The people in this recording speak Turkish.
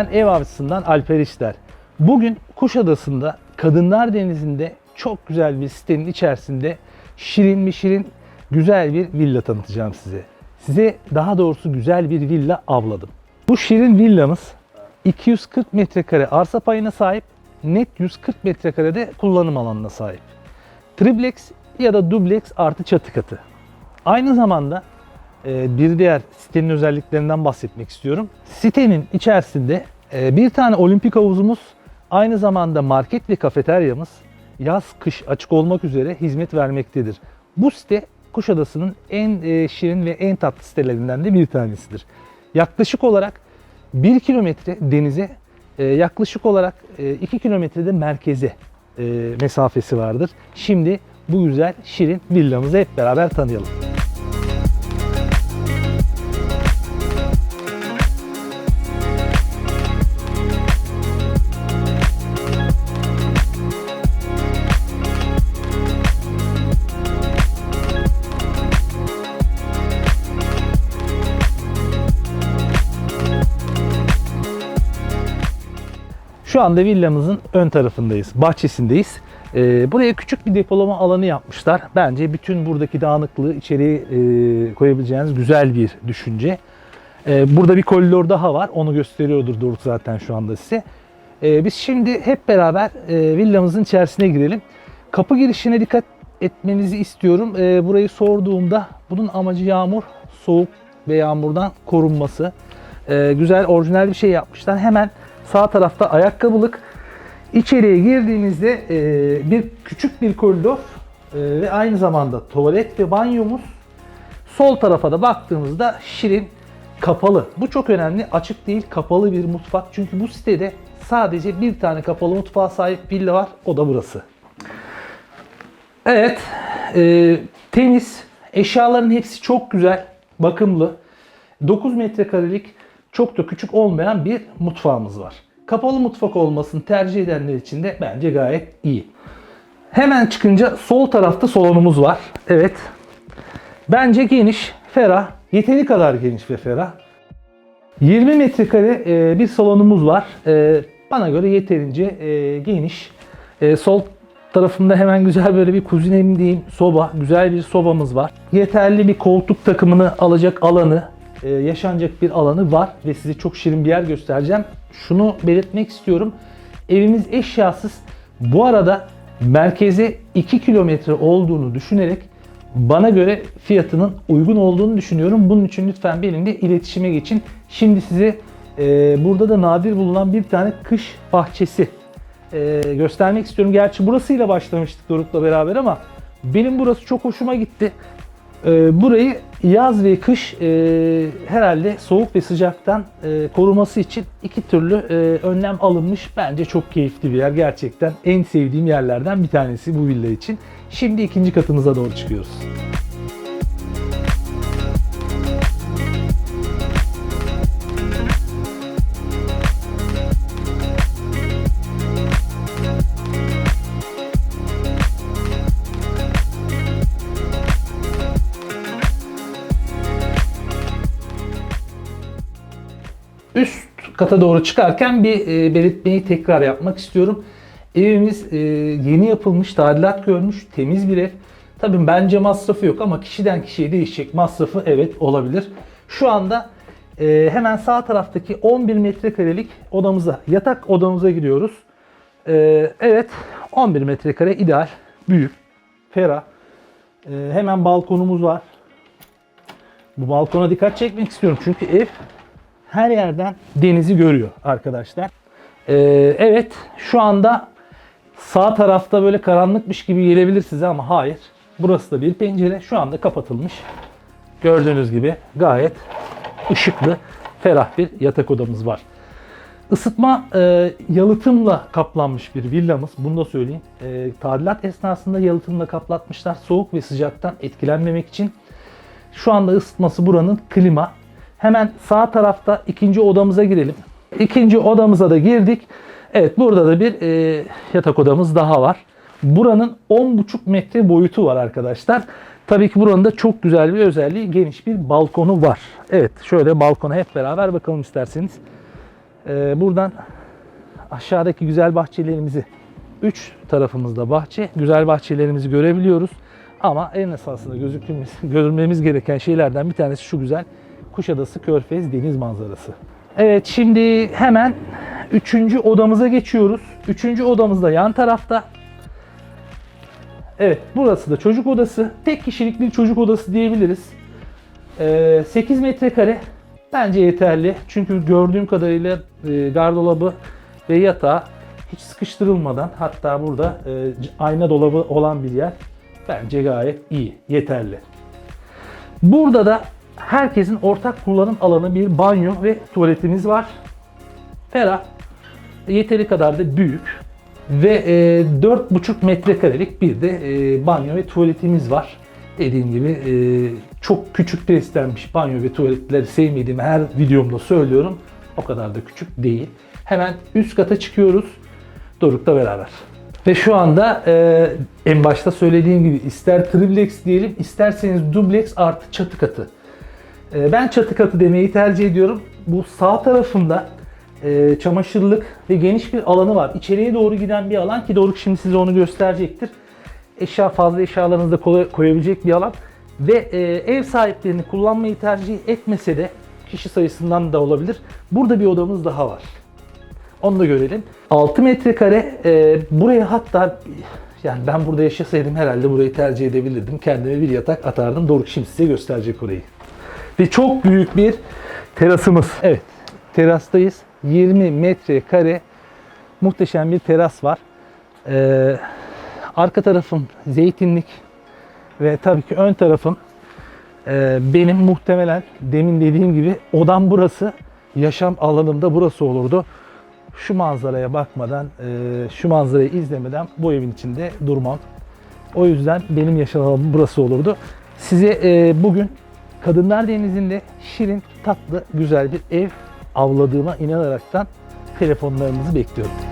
Ben ev avcısından Alper İşler. Bugün Kuşadası'nda Kadınlar Denizi'nde çok güzel bir sitenin içerisinde şirin mi şirin güzel bir villa tanıtacağım size. Size daha doğrusu güzel bir villa avladım. Bu şirin villamız 240 metrekare arsa payına sahip, net 140 metrekarede kullanım alanına sahip. Triplex ya da dubleks artı çatı katı. Aynı zamanda bir diğer sitenin özelliklerinden bahsetmek istiyorum. Sitenin içerisinde e, bir tane olimpik havuzumuz, aynı zamanda market ve kafeteryamız yaz kış açık olmak üzere hizmet vermektedir. Bu site Kuşadası'nın en e, şirin ve en tatlı sitelerinden de bir tanesidir. Yaklaşık olarak 1 kilometre denize, e, yaklaşık olarak 2 kilometrede merkeze mesafesi vardır. Şimdi bu güzel şirin villamızı hep beraber tanıyalım. Şu anda villamızın ön tarafındayız, bahçesindeyiz. Ee, buraya küçük bir depolama alanı yapmışlar. Bence bütün buradaki dağınıklığı içeriye e, koyabileceğiniz güzel bir düşünce. Ee, burada bir koridor daha var. Onu gösteriyordur Doruk zaten şu anda size. Ee, biz şimdi hep beraber e, villamızın içerisine girelim. Kapı girişine dikkat etmenizi istiyorum. Ee, burayı sorduğumda bunun amacı yağmur, soğuk ve yağmurdan korunması. Ee, güzel orijinal bir şey yapmışlar. Hemen sağ tarafta ayakkabılık. İçeriye girdiğinizde e, bir küçük bir koridor e, ve aynı zamanda tuvalet ve banyomuz. Sol tarafa da baktığımızda şirin kapalı. Bu çok önemli. Açık değil, kapalı bir mutfak. Çünkü bu sitede sadece bir tane kapalı mutfağa sahip villa var. O da burası. Evet, e, temiz. Eşyaların hepsi çok güzel, bakımlı. 9 metrekarelik çok da küçük olmayan bir mutfağımız var. Kapalı mutfak olmasını tercih edenler için de bence gayet iyi. Hemen çıkınca sol tarafta salonumuz var. Evet. Bence geniş, ferah. Yeteri kadar geniş ve ferah. 20 metrekare e, bir salonumuz var. E, bana göre yeterince e, geniş. Sol tarafında hemen güzel böyle bir kuzinem diyeyim soba, güzel bir sobamız var. Yeterli bir koltuk takımını alacak alanı, yaşanacak bir alanı var ve size çok şirin bir yer göstereceğim. Şunu belirtmek istiyorum. Evimiz eşyasız. Bu arada merkeze 2 kilometre olduğunu düşünerek bana göre fiyatının uygun olduğunu düşünüyorum. Bunun için lütfen benimle iletişime geçin. Şimdi size e, burada da nadir bulunan bir tane kış bahçesi e, göstermek istiyorum. Gerçi burasıyla başlamıştık Doruk'la beraber ama benim burası çok hoşuma gitti. E, burayı yaz ve kış e, herhalde soğuk ve sıcaktan e, koruması için iki türlü e, önlem alınmış. Bence çok keyifli bir yer. Gerçekten en sevdiğim yerlerden bir tanesi bu villa için. Şimdi ikinci katımıza doğru çıkıyoruz. Kata doğru çıkarken bir e, belirtmeyi tekrar yapmak istiyorum. Evimiz e, yeni yapılmış, tadilat görmüş, temiz bir ev. Tabii bence masrafı yok ama kişiden kişiye değişecek masrafı evet olabilir. Şu anda e, hemen sağ taraftaki 11 metrekarelik odamıza, yatak odamıza gidiyoruz. E, evet 11 metrekare ideal, büyük, ferah. E, hemen balkonumuz var. Bu balkona dikkat çekmek istiyorum çünkü ev her yerden denizi görüyor arkadaşlar. Ee, evet şu anda sağ tarafta böyle karanlıkmış gibi gelebilir size ama hayır. Burası da bir pencere. Şu anda kapatılmış. Gördüğünüz gibi gayet ışıklı, ferah bir yatak odamız var. Isıtma e, yalıtımla kaplanmış bir villamız. Bunu da söyleyeyim. E, tadilat esnasında yalıtımla kaplatmışlar. Soğuk ve sıcaktan etkilenmemek için. Şu anda ısıtması buranın klima. Hemen sağ tarafta ikinci odamıza girelim. İkinci odamıza da girdik. Evet burada da bir e, yatak odamız daha var. Buranın 10,5 metre boyutu var arkadaşlar. Tabii ki buranın da çok güzel bir özelliği geniş bir balkonu var. Evet şöyle balkona hep beraber bakalım isterseniz. Ee, buradan aşağıdaki güzel bahçelerimizi 3 tarafımızda bahçe, güzel bahçelerimizi görebiliyoruz. Ama en esasında gözükmemiz, görmemiz gereken şeylerden bir tanesi şu güzel Kuşadası Körfez deniz manzarası. Evet şimdi hemen 3. odamıza geçiyoruz. 3. odamızda yan tarafta Evet burası da çocuk odası. Tek kişilik bir çocuk odası diyebiliriz. Ee, 8 metrekare bence yeterli. Çünkü gördüğüm kadarıyla e, gardolabı ve yatağı hiç sıkıştırılmadan hatta burada e, ayna dolabı olan bir yer bence gayet iyi, yeterli. Burada da herkesin ortak kullanım alanı bir banyo ve tuvaletimiz var. Ferah, yeteri kadar da büyük ve e, 4,5 metrekarelik bir de e, banyo ve tuvaletimiz var. Dediğim gibi e, çok küçük de istenmiş banyo ve tuvaletleri sevmediğimi her videomda söylüyorum. O kadar da küçük değil. Hemen üst kata çıkıyoruz. Doruk'la beraber. Ve şu anda e, en başta söylediğim gibi ister triplex diyelim isterseniz dubleks artı çatı katı. E, ben çatı katı demeyi tercih ediyorum. Bu sağ tarafında e, çamaşırlık ve geniş bir alanı var. İçeriye doğru giden bir alan ki Doruk şimdi size onu gösterecektir. Eşya fazla eşyalarınızı da koy- koyabilecek bir alan. Ve e, ev sahiplerini kullanmayı tercih etmese de kişi sayısından da olabilir. Burada bir odamız daha var. Onu da görelim. 6 metrekare e, buraya hatta yani ben burada yaşasaydım herhalde burayı tercih edebilirdim. Kendime bir yatak atardım. Doruk şimdi size gösterecek orayı. Ve çok büyük bir terasımız. Evet terastayız. 20 metrekare muhteşem bir teras var. Ee, arka tarafım zeytinlik ve tabii ki ön tarafım e, benim muhtemelen demin dediğim gibi odam burası. Yaşam alanım da burası olurdu. Şu manzaraya bakmadan, e, şu manzarayı izlemeden bu evin içinde durmam. O yüzden benim yaşam alanım burası olurdu. Size e, bugün Kadınlar Denizi'nde şirin, tatlı, güzel bir ev avladığıma inanaraktan telefonlarınızı bekliyorum.